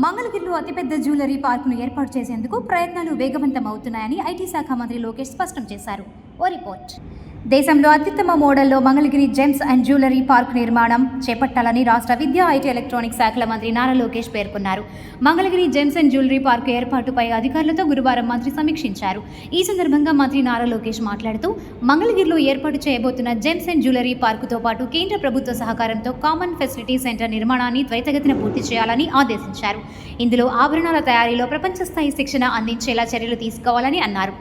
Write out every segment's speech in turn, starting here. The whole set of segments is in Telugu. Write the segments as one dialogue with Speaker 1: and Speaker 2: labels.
Speaker 1: మంగళగిరిలో అతిపెద్ద జ్యువెలరీ పార్కును ఏర్పాటు చేసేందుకు ప్రయత్నాలు వేగవంతం అవుతున్నాయని ఐటీ శాఖ మంత్రి లోకేష్ స్పష్టం చేశారు. ఓ రిపోర్ట్. దేశంలో అత్యుత్తమ మోడల్లో Mangalagiri gems and jewellery park నిర్మాణం చేపట్టాలని రాష్ట్ర విద్యా ఐటీ ఎలక్ట్రానిక్ శాఖల మంత్రి నారా లోకేష్ పేర్కొన్నారు. Mangalagiri gems and jewellery park ఏర్పాటుపై అధికారులతో గురువారం మంత్రి సమీక్షించారు. ఈ సందర్భంగా మంత్రి నారా లోకేష్ మాట్లాడుతూ మంగళగిరిలో ఏర్పాటు చేయబోతున్న జెమ్స్ అండ్ జ్యువెలరీ పార్కుతో పాటు కేంద్ర ప్రభుత్వ సహకారంతో కామన్ ఫెసిలిటీ సెంటర్ నిర్మాణాన్ని త్వరితగతిన పూర్తి చేయాలని ఆదేశించారు. ఇందులో ఆభరణాల తయారీలో ప్రపంచస్థాయి శిక్షణ అందించేలా చర్యలు తీసుకోవాలని అన్నారు.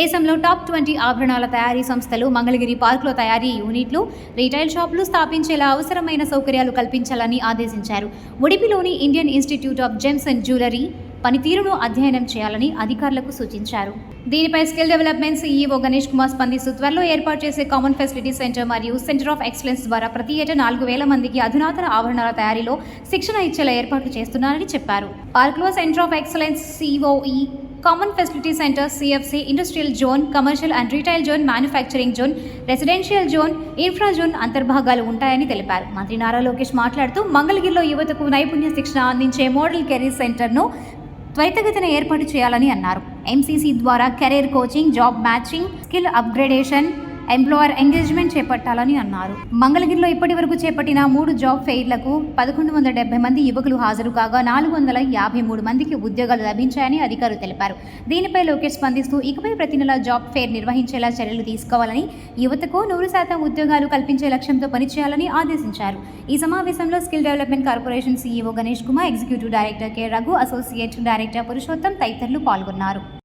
Speaker 1: దేశంలో టాప్ ట్వంటీ ఆభరణాల తయారీ సంస్థలు మంగళ మంగళగిరి పార్కులో తయారీ యూనిట్లు రీటైల్ షాపులు స్థాపించేలా అవసరమైన సౌకర్యాలు కల్పించాలని ఆదేశించారు. ఉడిపిలోని Indian institute of gems and jewellery పనితీరును అధ్యయనం చేయాలని అధికారులకు సూచించారు. దీనిపై skill development CEO Ganesh Kumar స్పందిస్తూ త్వరలో ఏర్పాటు చేసే కామన్ ఫెసిలిటీ సెంటర్ మరియు సెంటర్ ఆఫ్ ఎక్సలెన్స్ ద్వారా ప్రతి ఏటా నాలుగు వేల మందికి అధునాతన ఆభరణాల తయారీలో శిక్షణ ఇచ్చేలా ఏర్పాట్లు చేస్తున్నారని చెప్పారు. పార్క్లో centre of excellence COE common facility centre CFC industrial zone commercial and retail zone manufacturing zone residential zone infra zone అంతర్భాగాలు ఉంటాయని తెలిపారు. మంత్రి నారా లోకేష్ మాట్లాడుతూ మంగళగిరిలో యువతకు నైపుణ్య శిక్షణ అందించే మోడల్ కెరీర్ సెంటర్ను త్వరితగతిన ఏర్పాటు చేయాలని అన్నారు. ఎంసీసీ ద్వారా career coaching job matching skill upgradation employer engagement చేపట్టాలని అన్నారు. మంగళగిరిలో ఇప్పటి వరకు చేపట్టిన మూడు జాబ్ ఫెయిర్లకు పదకొండు వందల డెబ్బై మంది యువకులు హాజరు కాగా నాలుగు వందల యాభై మూడు మందికి ఉద్యోగాలు లభించాయని అధికారులు తెలిపారు. దీనిపై లోకేష్ స్పందిస్తూ ఇకపై ప్రతి నెల జాబ్ ఫెయిర్ నిర్వహించేలా చర్యలు తీసుకోవాలని యువతకు నూరు శాతం ఉద్యోగాలు కల్పించే లక్ష్యంతో పనిచేయాలని ఆదేశించారు. ఈ సమావేశంలో skill development corporation CEO Ganesh Kumar executive director K Raghu associate director Purushottam తదితరులు పాల్గొన్నారు.